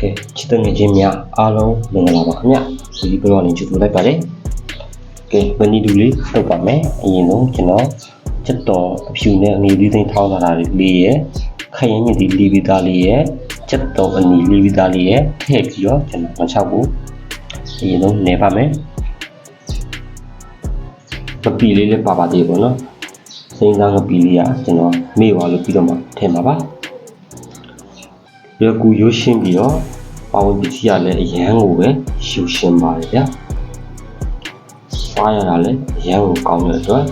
ကဲချစ်တဲ့ငယ်ချင်းများအားလုံးမင်္ဂလာပါခင်ဗျဒီဒီဘလော့နေကြိုဆိုလိုက်ပါတယ်ကဲမနီတူလေးထုတ်ပါမယ်အရင်ဆုံးကျွန်တော်ချက်တော်အဖြူနဲ့အငေးလေးသိမ်းထောင်းလာတာလေးရဲ့ခရင်ညစ်ဒီလီဗီသားလေးရဲ့ချက်တော်အနီလီဗီသားလေးရဲ့ထည့်ပြီးတော့ကျွန်တော်မချောက်ဘူးအရင်ဆုံးနေပါမယ်ပပီလေးလည်းပါပါသေးပေါ့နော်စိမ်းသားကပီလေးကကျွန်တော်မေ့သွားလို့ပြီးတော့မှထည့်မှာပါ ရွယ်ကူရွှရှင်းပြီးတော့ပါဝင်ပစ္စည်းရလည်းအရန်ကိုပဲရှူရှင်းပါတယ်ဗျာစားရတာလည်းအရန်ကိုကောင်းတဲ့အတွက်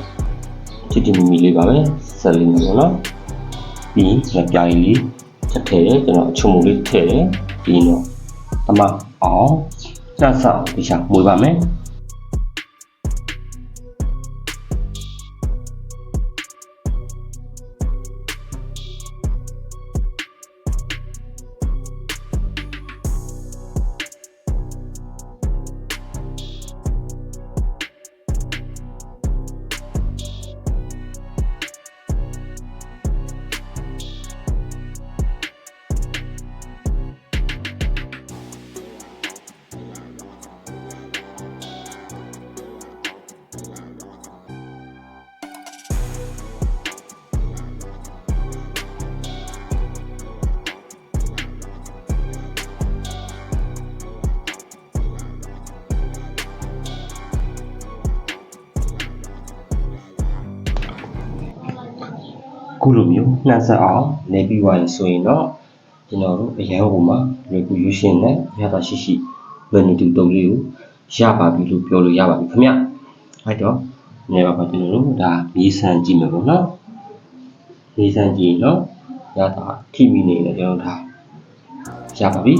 တိတိမီမီလေးပါပဲဆက်လေးမျိုးနော်ပြီးလက်ပြားကြီးလေးချက်ထည့်တယ်ကျွန်တော်အချုံမူလေးထည့်တယ်ပြီးတော့တမအောင်စစဒီချာမွေးပါမယ် ခုလိုမျိုးနှံ့ဆက်အောင်နေပြီးသွားရင်ဆိုရင်တော့ကျွန်တော်တို့အရန်ဟိုမှာရေကူယူရှင်နဲ့ရတာရှိရှိလွယ်နေတူတုံးလေးကိုရပါပြီလို့ပြောလို့ရပါပြီခင်ဗျအဲ့တော့နေပါပါကျွန်တော်တို့ဒါမြေဆန်ကြည့်မယ်ပေါ့နော်မြေဆန်ကြည့်နော်ရတာထိမိနေတယ်ကျွန်တော်ဒါရပါပြီ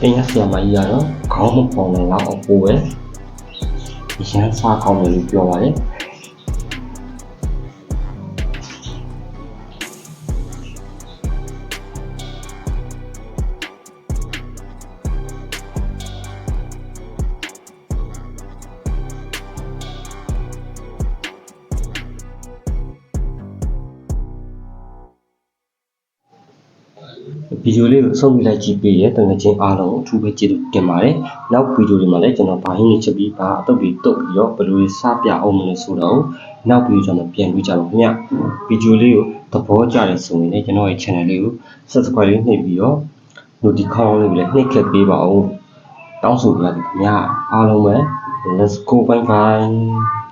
တင်ရဆရာမကြီးကတော့ခေါင်းမပေါ်နိုင်တော့အပူပဲရန်စားကောင်းတယ်လို့ပြောပါတယ် ဗီဒီယိုလေးကိုဆုံးဖြတ်လိုက်ကြည့်ပေးရတကယ်ချင်းအားလုံးအထူးပဲကျေးဇူးတင်ပါတယ်။နောက်ဗီဒီယိုတွေမှာလည်းကျွန်တော်ဘာဟင်းလေးချက်ပြီးဘာအတုပ်တွေတုပ်ပြီးတော့ဘယ်လိုစပြအောင်မလဲဆိုတော့နောက်ဗီဒီယိုကျွန်တော်ပြန်တွေ့ကြပါခင်ဗျ။ဗီဒီယိုလေးကိုသဘောကျတယ်ဆိုရင်လည်းကျွန်တော်ရဲ့ channel လေးကို subscribe လေးနှိပ်ပြီးတော့ notification လေးကိုလည်းနှိပ်ခက်ပေးပါဦး။တောင်းဆိုကြပါခင်ဗျာ။အားလုံးပဲ let's go bye bye